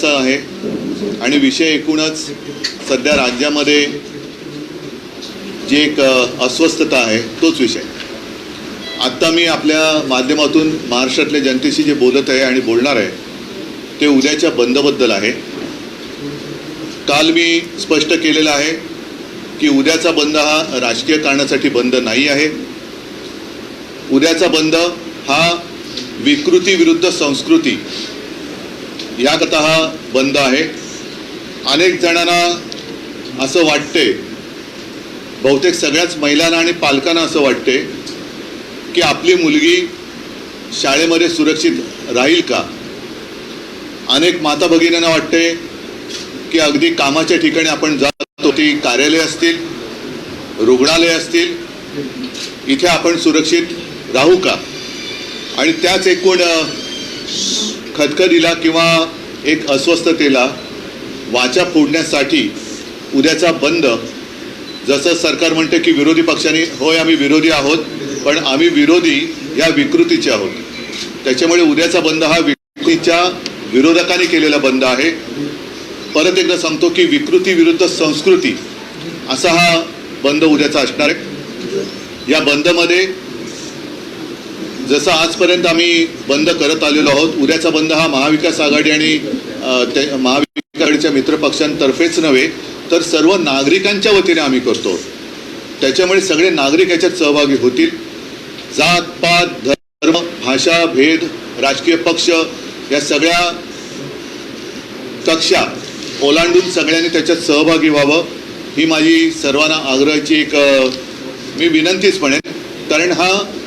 उद्याचा आहे. आणि विषय एकूणच सध्या राज्यामध्ये जी एक अस्वस्थता आहे तोच विषय. आत्ता मी आपल्या माध्यमातून महाराष्ट्रातल्या जनतेशी जे बोलत आहे आणि बोलणार आहे ते उद्याच्या बंदबद्दल आहे. काल मी स्पष्ट केलेलं आहे की उद्याचा बंद हा राजकीय कारणासाठी बंद नाही आहे. उद्याचा बंद हा विकृती विरुद्ध संस्कृती याकरता हा बंद आहे. अनेक जणांना असं वाटते बहुतेक सगळ्याच महिलांना आणि पालकांना असं वाटते की आपली मुलगी शाळेमध्ये सुरक्षित राहील का? अनेक माता भगिनींना वाटते की अगदी कामाच्या ठिकाणी आपण जातो ती कार्यालय असतील रुग्णालय असतील इथे आपण सुरक्षित राहू का? आणि त्याच एकूण खदखदीला किंवा एक अस्वस्थतेला वाचा फोडण्यासाठी उद्याचा बंद. जसं सरकार म्हणते की विरोधी पक्षांनी होय आम्ही विरोधी आहोत पण आम्ही विरोधी या विकृतीचे आहोत. त्याच्यामुळे उद्याचा बंद हा विकृतीच्या विरोधकांनी केलेला बंद आहे. परत एकदा सांगतो की विकृती विरुद्ध संस्कृती असा हा बंद उद्याचा असणार आहे. या बंदमध्ये जसं आजपर्यंत आम्ही बंद करत आलेलो आहोत उद्याचा बंद हा महाविकास आघाडी आणि ते महाविकास आघाडीच्या मित्रपक्षांतर्फेच नव्हे तर सर्व नागरिकांच्या वतीने आम्ही करतो. त्याच्यामुळे सगळे नागरिक याच्यात सहभागी होतील. जात पात धर्म भाषा भेद राजकीय पक्ष या सगळ्या कक्षा ओलांडून सगळ्यांनी त्याच्यात सहभागी व्हावं ही माझी सर्वांना आग्रहाची एक मी विनंतीच म्हणेन. कारण हा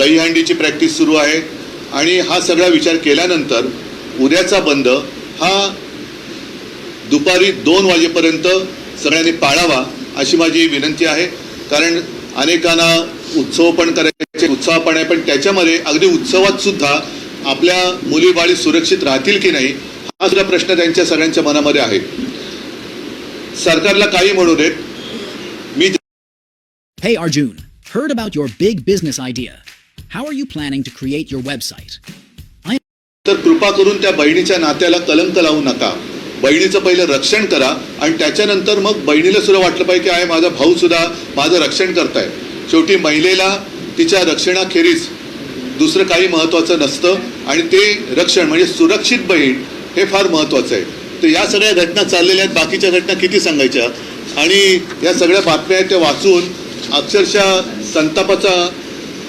दहीहंडीची प्रॅक्टिस सुरू आहे. आणि हा सगळा विचार केल्यानंतर उद्याचा बंद हा दुपारी दोन वाजेपर्यंत सगळ्यांनी पाळावा अशी माझी विनंती आहे. कारण अनेकांना उत्सव पण करायचे उत्साह पण आहे. पण त्याच्यामध्ये अगदी उत्सवात सुद्धा आपल्या मुलीबाळी सुरक्षित राहतील की नाही हा सुद्धा प्रश्न त्यांच्या सगळ्यांच्या मनामध्ये आहे. सरकारला काही म्हणू देत. मी Hey Arjun, heard about your big business idea. How are you planning to create your website? तर कृपा करून त्या बहिणीच्या नात्याला कलंक लावू नका. बहिणीचं पहिलं रक्षण करा आणि त्याच्यानंतर मग बहिणीला सुद्धा वाटलं पाहिजे की आहे माझा भाऊ सुद्धा माझं रक्षण करताय. शेवटी महिलेला तिच्या रक्षणाखेरीज दुसरं काही महत्त्वाचं नसतं आणि ते रक्षण म्हणजे सुरक्षित बहीण हे फार महत्त्वाचं आहे. तर या सगळ्या घटना चाललेल्या आहेत. बाकीच्या घटना किती सांगायच्या? आणि या सगळ्या बातम्या आहेत त्या वाचून अक्षरशः संतापाचा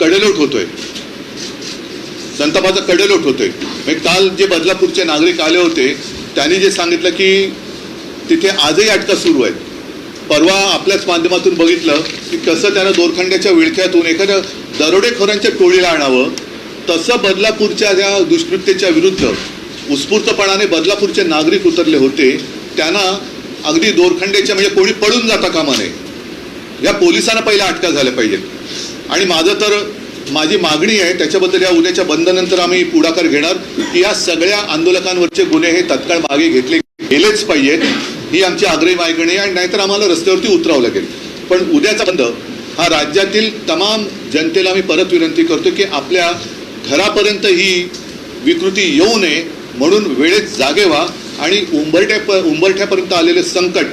कडेलोट होतोय. संतापाचा कडेलोट होतोय. काल जे बदलापूरचे नागरिक आले होते त्यांनी जे सांगितलं की तिथे आजही अटका सुरू आहेत. परवा आपल्याच माध्यमातून बघितलं की कसं त्यानं दोरखंड्याच्या विळख्यातून एखाद्या दरोडेखोरांच्या टोळीला आणावं तसं बदलापूरच्या त्या दुष्कृत्याच्या विरुद्ध उत्स्फूर्तपणाने बदलापूरचे नागरिक उतरले होते त्यांना अगदी दोरखंड्याच्या म्हणजे कोणी पडून जाता कामा नये. या पोलिसांना पहिल्या अटका झाल्या पाहिजेत. आणि माझं तर माझी मागणी आहे त्याच्याबद्दल या उद्याच्या बंदनंतर आम्ही पुढाकार घेणार की या सगळ्या आंदोलकांवरचे गुन्हे हे तत्काळ मागे घेतले गेलेच पाहिजेत ही आमची आग्रही मागणी आहे आणि नाहीतर आम्हाला रस्त्यावरती उतरावं लागेल. पण उद्याचा बंद हा राज्यातील तमाम जनतेला मी परत विनंती करतो की आपल्या घरापर्यंत ही विकृती येऊ नये म्हणून वेळेत जागे व्हा आणि उंबरठ्या उंबरठ्यापर्यंत आलेले संकट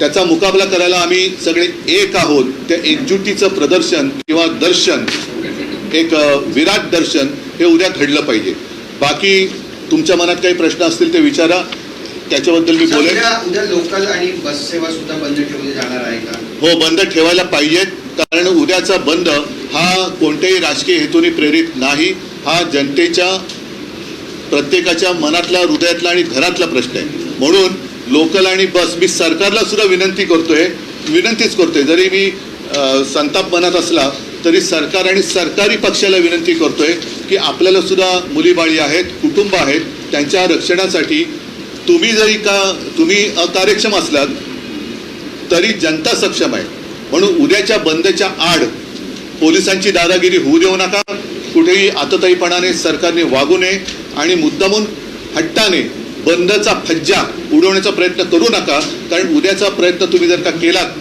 त्याचा मुकाबला करायला आम्ही सगळे एक आहोत. त्या एकजुटीचं प्रदर्शन किंवा दर्शन एक विराट दर्शन हे उद्या घडलं पाहिजे. बाकी तुमच्या मनात काही प्रश्न असतील ते विचारा. त्याच्याबद्दल मी बोलेन. उद्या उद्या लोकल आणि बस सेवा सुद्धा बंद ठेवली जाणार आहे का? हो बंद ठेवायला पाहिजेत. कारण उद्याचा बंद हा कोणत्याही राजकीय हेतूने प्रेरित नाही. हा जनतेच्या प्रत्येकाच्या मनातला हृदयातला आणि घरातला प्रश्न आहे. म्हणून लोकल आणि बस. मी सरकारला सुद्धा विनंती करतोय विनंतीच करतोय. जरी मी संताप मनात असला तरी सरकार आणि सरकारी पक्षाला विनंती करतोय की आपल्याला सुद्धा मुलीबाळी आहेत कुटुंब आहेत त्यांच्या रक्षणासाठी तुम्ही जरी का तुम्ही अकार्यक्षम असलात तरी जनता सक्षम आहे. म्हणून उद्याच्या बंदच्या आड पोलिसांची दादागिरी होऊ देऊ नका. कुठेही आतताईपणाने सरकारने वागू नये आणि मुद्दामून हट्टाने बंदचा फज्जा उडवण्याचा प्रयत्न करू नका कारण उद्याचा प्रयत्न तुम्ही जर का केलात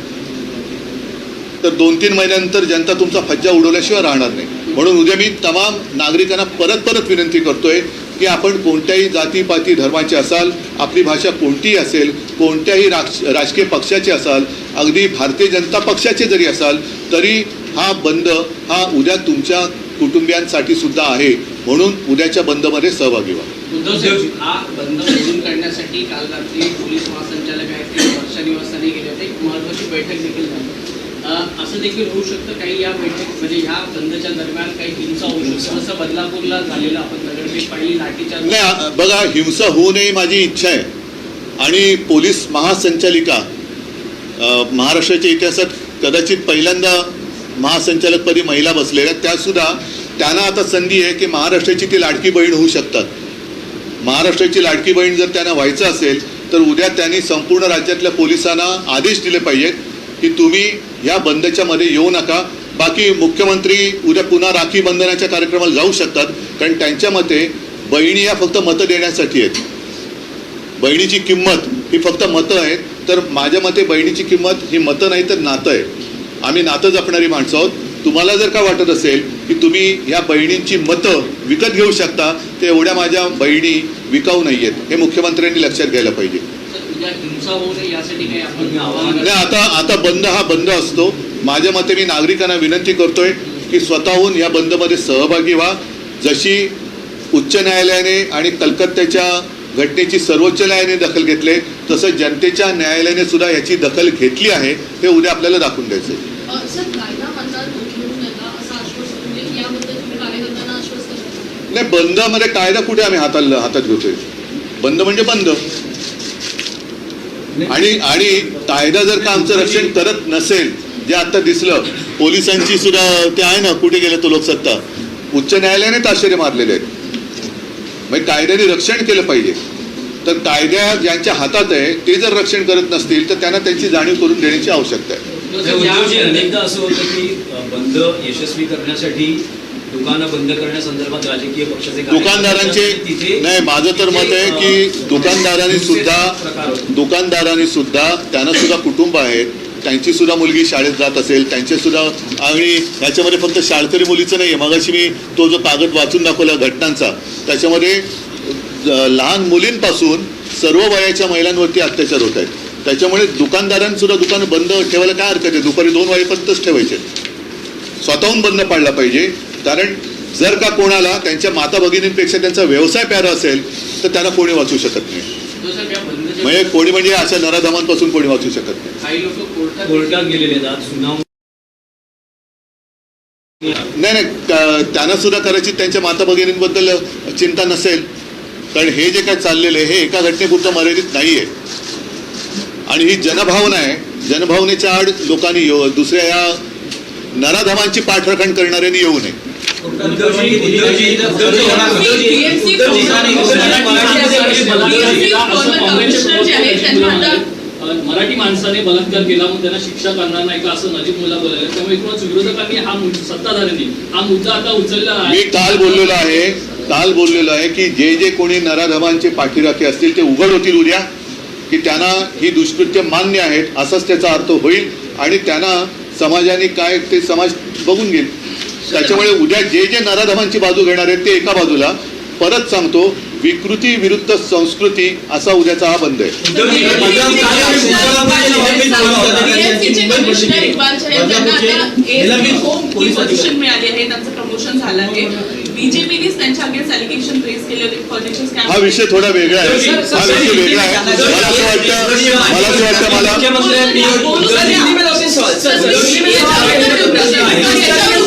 तर दोन तीन महिन्यानंतर जनता तुमचा फज्जा उडवल्याशिवाय राहणार नाही. म्हणून उद्या मी तमाम नागरिकांना परत परत विनंती करतोय की आपण कोणत्याही जातीपाती धर्माचे असाल आपली भाषा कोणतीही असेल कोणत्याही राज राजकीय पक्षाचे असाल अगदी भारतीय जनता पक्षाचे जरी असाल तरी हा बंद हा उद्या तुमच्या कुटुंबियांसाठी सुद्धा आहे. म्हणून उद्याच्या बंदमध्ये सहभागी व्हा. उद्धव साहेब हा बंद मोडून काढण्यासाठी काल रात्री पोलीस महासंचालक आहेत ते वर्षा निवासस्थानी गेले होते. एक महत्वाची बैठक देखील झाली. असं देखील होऊ शकतं काही या बैठक म्हणजे ह्या बंदच्या दरम्यान काही हिंसा होऊ शकतं. जसं बदलापूरला झालेलं आपण दगडफेक पाहिली नाही आ- बघा हिंसा होऊ नये माझी इच्छा आहे. आणि पोलीस महासंचालिका महाराष्ट्राच्या इतिहासात कदाचित पहिल्यांदा महासंचालकपदी महिला बसलेल्या त्यासुद्धा त्यांना आता संधी आहे की महाराष्ट्राची ती लाडकी बहीण होऊ शकतात. महाराष्ट्राची लाडकी बहीण जर त्यांना व्हायचं असेल तर उद्या त्यांनी संपूर्ण राज्यातल्या पोलिसांना आदेश दिले पाहिजेत की तुम्ही या बंदच्या मध्ये येऊ नका. बाकी मुख्यमंत्री उद्या पुन्हा राखी बंधनाच्या कार्यक्रमाला जाऊ शकतात कारण त्यांच्या मते बहिणी या फक्त मतं देण्यासाठी आहेत. बहिणीची किंमत ही फक्त मतं आहेत तर माझ्या मते बहिणीची किंमत ही मतं नाही तर नातं आहे. आम्ही नातं जपणारी माणसं आहोत. तुम्हाला जर का वाटत असेल की तुम्ही या बहिणींची मतं विकत घेऊ शकता ते एवढ्या माझ्या बहिणी विकाऊ नाही आहेत हे मुख्यमंत्र्यांनी लक्षात घ्यायला पाहिजे. नाही आता आता बंद हा बंद असतो. माझ्या मते मी नागरिकांना विनंती करतोय की स्वतःहून या बंदमध्ये सहभागी व्हा. जशी उच्च न्यायालयाने आणि कलकत्त्याच्या घटनेची सर्वोच्च न्यायालयाने दखल घेतले तसं जनतेच्या न्यायालयाने सुद्धा याची दखल घेतली आहे हे उद्या आपल्याला दाखवून द्यायचं आहे. अ, सर कायदा हातात घेऊ नका असं आश्वासन म्हणजे याबद्दल तुम्ही कार्यकर्त्यांना आश्वस्त करता नाही बंदमध्ये कायदा कुठे आम्ही हाताला हातात घेतोय? बंद म्हणजे बंद. आणि आणि कायदा जर का आमचं रक्षण करत नसेल जे आता दिसलं पोलिसांची सुद्धा ते आहे ना कुठे गेले तो लोकसत्ता? उच्च न्यायालयाने ताशेरे मारलेले आहेत. म्हणजे कायद्याने रक्षण केलं पाहिजे. तर कायद्या ज्यांच्या हातात आहे ते जर रक्षण करत नसतील तर त्यांना त्यांची जाणीव करून देण्याची आवश्यकता आहे. या- अनेकदा असं होतं की बंद यशस्वी करण्यासाठी दुकानं बंद करण्यासंदर्भात राजकीय पक्षाचे कार्यकर्ते दुकानदारांचे नाही माझं तर मत आहे की दुकानदारांनी सुद्धा. दुकानदारांनी सुद्धा त्यांना सुद्धा कुटुंब आहेत त्यांची सुद्धा मुलगी शाळेत जात असेल त्यांचे सुद्धा आणि ह्याच्यामध्ये फक्त शाळकरी मुलीचं नाही आहे मगाशी मी तो जो कागद वाचून दाखवला घटनांचा त्याच्यामध्ये लहान मुलींपासून सर्व वयाच्या महिलांवरती अत्याचार होत आहेत. त्याच्यामुळे दुकानदारांनी सुद्धा दुकानं बंद ठेवायला काय हरकत आहे? दुपारी दोन वाजेपर्यंतच ठेवायचे. स्वतःहून बंद पाडला पाहिजे. कारण जर का कोणाला त्यांच्या माता भगिनींपेक्षा त्यांचा व्यवसाय प्यारा असेल तर त्यांना कोणी वाचू शकत नाही. म्हणजे कोणी म्हणजे अशा नराधमांपासून कोणी वाचू शकत नाही. नाही नाही त्या- त्यांना सुद्धा कदाचित त्यांच्या माता भगिनींबद्दल चिंता नसेल. कारण हे जे काय चाललेलं आहे हे एका घटनेपुरतं मर्यादित नाही आहे आणि ही जनभावना आहे. जनभावनेच्या आड लोकांनी येऊ दुसऱ्या या नराधमांची पाठराखण करणाऱ्यांनी येऊ नये. मराठी माणसाने बलात्कार केला मग त्यांना शिक्षा करणार नाही का? असं नजीब मुला बोलायला त्यामुळे एकूणच विरोधकांनी हा सत्ताधाऱ्यांनी हा मुद्दा आता उचलला आहे. काल बोललेला आहे काल बोललेलो आहे की जे जे कोणी नराधमांचे पाठीराखे असतील ते उघड होतील उद्या की त्यांना ही दुष्कृत्य मान्य आहेत असाच त्याचा अर्थ होईल आणि त्यांना समाजाने काय ते समाज बघून घेईल. त्याच्यामुळे उद्या जे जे नराधमांची बाजू घेणार आहेत ते एका बाजूला परत सांगतो विकृती विरुद्ध संस्कृती असा उद्याचा हा बंद आहे ही हा विषय थोडा वेगळा आहे हा विषय वेगळा आहे मला असं वाटतं मला असं वाटतं मला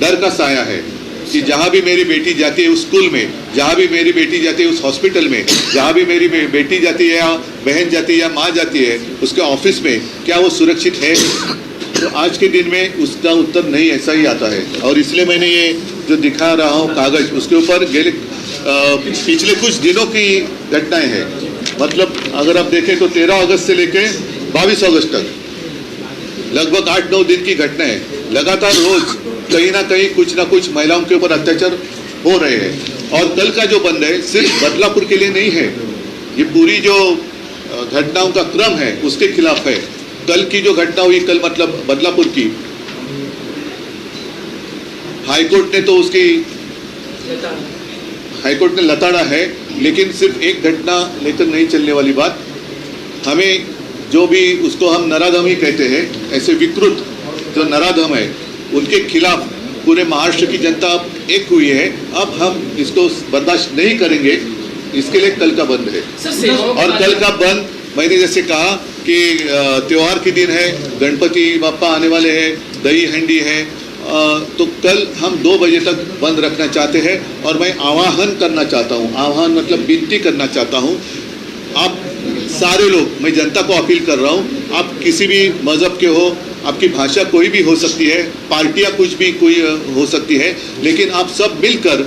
डर का साया है कि जहाँ भी मेरी बेटी जाती है उस स्कूल में, जहाँ भी मेरी बेटी जाती है उस हॉस्पिटल में, जहाँ भी मेरी बेटी जाती है या बहन जाती है या माँ जाती है, उसके ऑफ़िस में क्या वो सुरक्षित है? तो आज के दिन में उसका उत्तर नहीं, ऐसा ही आता है। और इसलिए मैंने ये जो दिखा रहा हूँ कागज़, उसके ऊपर गेले पिछले कुछ दिनों की घटनाएँ हैं। मतलब अगर आप देखें तो तेरह अगस्त से लेकर बाईस अगस्त तक लगभग आठ नौ दिन की घटना है। लगातार रोज कहीं ना कहीं कुछ ना कुछ महिलाओं के ऊपर अत्याचार हो रहे हैं। और कल का जो बंद है, सिर्फ़ बदलापुर के लिए नहीं है, ये पूरी जो घटनाओं का क्रम है, उसके खिलाफ है। कल की जो घटना हुई, कल मतलब बदलापुर की, हाईकोर्ट ने तो उसकी, हाईकोर्ट ने लताड़ा है, लेकिन सिर्फ़ एक घटना लेकर नहीं चलने वाली बात। हमें जो भी उसको हम नराधम ही कहते हैं, ऐसे विकृत जो नराधम है उनके खिलाफ पूरे महाराष्ट्र की जनता अब एक हुई है। अब हम इसको बर्दाश्त नहीं करेंगे। इसके लिए कल का बंद है। और कल का बंद मैंने जैसे कहा कि त्यौहार के दिन है गणपति बापा आने वाले हैं दही हंडी है। तो कल हम दो बजे तक बंद रखना चाहते हैं और मैं आवाहन करना चाहता हूँ। आह्वान मतलब विनती करना चाहता हूँ। आप सारे लोग मैं जनता को अपील कर रहा हूँ आप किसी भी मज़हब के हो आपकी भाषा कोई भी हो सकती है पार्टियाँ कुछ भी कोई हो सकती है लेकिन आप सब मिलकर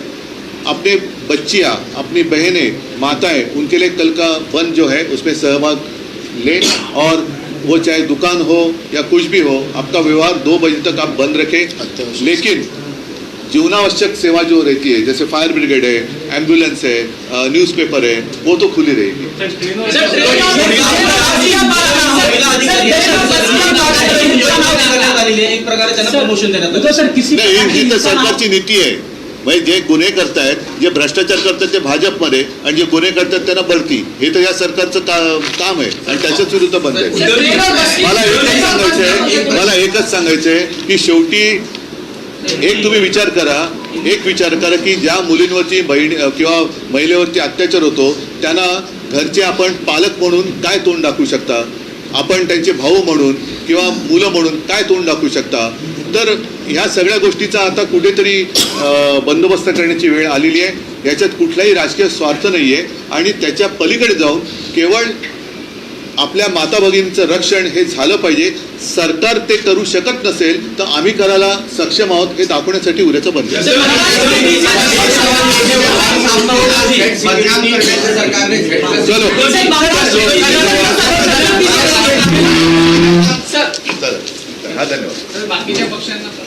अपने बच्चियाँ अपनी बहनें माताएँ उनके लिए कल का वन जो है उसमें सहभाग लें और वो चाहे दुकान हो या कुछ भी हो आपका व्यवहार दो बजे तक आप बंद रखें। लेकिन जीवनावश्यक सेवा जो रहती है जैसे फायर ब्रिगेड है एम्बुलेंस है न्यूज़पेपर है वो तो खुली रहेगी। नाही ही ही तर सरकारची नीती आहे म्हणजे जे गुन्हे करतायत जे भ्रष्टाचार करतात ते भाजपमध्ये आणि जे गुन्हे करतात त्यांना बढती हे तर या सरकारचं का काम आहे आणि त्याच्याच विरुद्ध बंद आहे. मला एकच सांगायचं आहे मला एकच सांगायचं आहे की शेवटी एक तुम्ही विचार करा. एक विचार करा की ज्या मुलींवरती बहीण किंवा महिलेवरती अत्याचार होतो त्यांना घरचे आपण पालक म्हणून काय तोंड दाखवू शकता? आपण त्यांचे भाऊ म्हणून किंवा मुलं म्हणून काय तोंड दाखवू शकता? तर ह्या सगळ्या गोष्टीचा आता कुठेतरी बंदोबस्त करण्याची वेळ आलेली आहे. याच्यात कुठलाही राजकीय स्वार्थ नाही आहे आणि त्याच्या पलीकडे जाऊन केवळ आपल्या माता भगिनींचं रक्षण हे झालं पाहिजे. सरकार ते करू शकत नसेल तर आम्ही करायला सक्षम आहोत हे दाखवण्यासाठी उद्याचं बंद चला. हा धन्यवाद.